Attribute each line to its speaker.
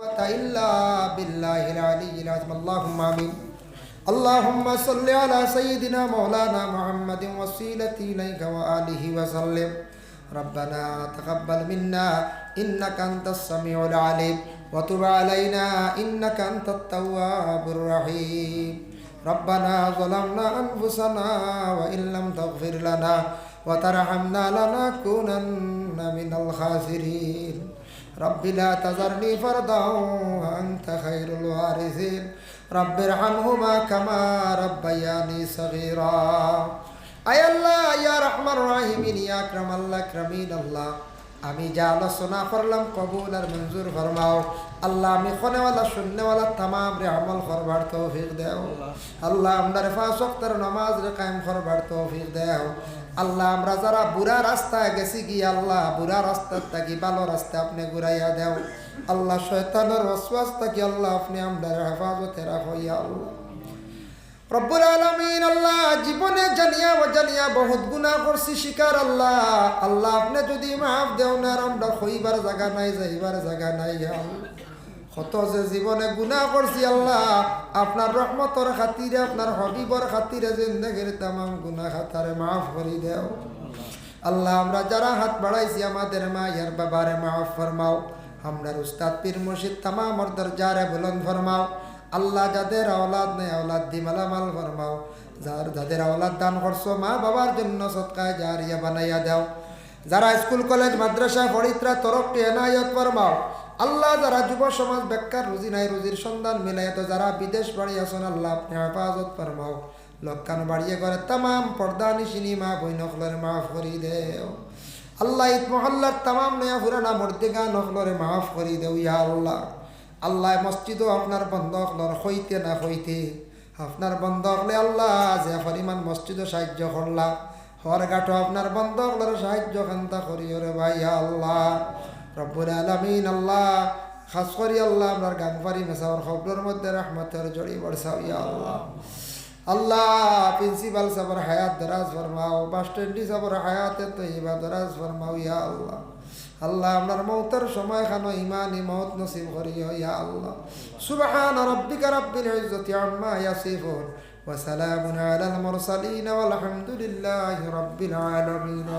Speaker 1: إلا بالله العلي العظيم. اللهم آمين. اللهم صل على سيدنا مولانا محمد وسيلة إليك وآله وسلم. ربنا تقبل منا إنك أنت السميع العليم. وتب علينا إنك أنت التواب الرحيم. ربنا ظلمنا أنفسنا وإن لم تغفر لنا وترحمنا لنكونن من الخاسرين. رب لا تذرني فردا وأنت خير الوارثين. رب ارحمهما كما ربياني صغيرا. أي الله يا رحمن الرحيم يا أكرم الله أكرمين الله. আমি যা আলোচনা করলাম কবুল আর মঞ্জুর ফরমাও। আল্লাহ আমি খনেওয়ালা শূন্যওয়ালা তামাম রে আমল করবার তৌফিক দেও। আল্লাহ আমরা পাঁচ ওয়াক্তের নামাজ রে কায়েম করবার তৌফিক দেও। আল্লাহ আমরা যারা বুড়া রাস্তায় গেছি কি আল্লাহ বুড়া রাস্তার থাকি ভালো রাস্তা আপনি ঘুরাইয়া দেও। আল্লাহ শয়তানের ওয়াসওয়াস থাকি আল্লাহ আপনি আমরা হেফাজতে রাখো আল্লাহ। রব্বুল আলমিন আল্লাহ জীবনে জানিয়া জানিয়া বহুত গুণা করছি, শিকার আল্লাহ। আল্লাহ আপনি যদি মাফ দেও না আমরা হইবার জায়গা নাই, যাইবার জায়গা নাই কত যে জীবনে গুণা করছি আল্লাহ, আপনার রহমতর খাতিরে, আপনার হবিবর খাতিরে জিন্দগির তামাম গুণা খাতারে মাফ করি দেও। আল্লাহ, আমরা যারা হাত বাড়াইছি, আমাদের মা ইয়ার বাবারে মাফ ফরমাও। আমরা উস্তাদ পীর মুর্শিদ তামামর দরজারে বুলন্দ ফরমাও। আল্লাহ যাদের আওলাদ নেই, আওলাদ দি মালামাল ফরমাও। যার, যাদের আওলাদ দান করছ, মা বাবার জন্য সৎকায় জারিয়া বানাইয়া দাও। যারা স্কুল, কলেজ, মাদ্রাসা ফরিত্রা তরফটি এনায়ত ফরমাও। আল্লাহ যারা যুব সমাজ বেকার, রুজি নাই, রুজির সন্ধান মিলাই তো যারা বিদেশ বাড়ি আসন আল্লাহ আপনি হেফাজত ফরমাও। লক্ষান বাড়িয়ে করে তামাম পর্দা নিশিনি, মা বৈনকলের মাফ করি দেও। আল্লাহ ঈদ মহল্লার তামাম নয়া ফুরানা মর্দিগা নকলরে মাফ করি দেও ইয়া আল্লাহ। আল্লাহ মসজিদও আপনার বন্ধ হলর হইতে না হইতে। আপনার বন্ধ হলে আল্লাহ যে পরিমাণ মসজিদও সাহায্য করলা হর গাঠো আপনার বন্ধ হলর সাহায্য কান্তা করি ওরে ভাই আল্লাহ। রব্বুল আলমিন আল্লাহ, খাস করি আল্লাহ আপনার গাংফারি মেসাওয়ার খবরের মধ্যে রহমতের জড়ি বর্ষাও ইয়া আল্লাহ। আল্লাহ প্রিন্সিপাল সাবর হায়াত দরাজ ফরমাও, বাস স্ট্যান্ডি সাবর হায়াতে তো ইবা দরাজ ফরমাও, ইয়া আল্লাহ। আল্লাহ আপনার মৌতের সময় খানো ইমান মৌত নসিব করিও ইয়া আল্লাহ। সুবহান রব্বিকা রব্বিল ইজ্জতি আম্মা ইয়াসিফুন, ওয়া সালামুন আলাল মুরসালিন ওয়াল হামদুলিল্লাহি রব্বিল আলামিন।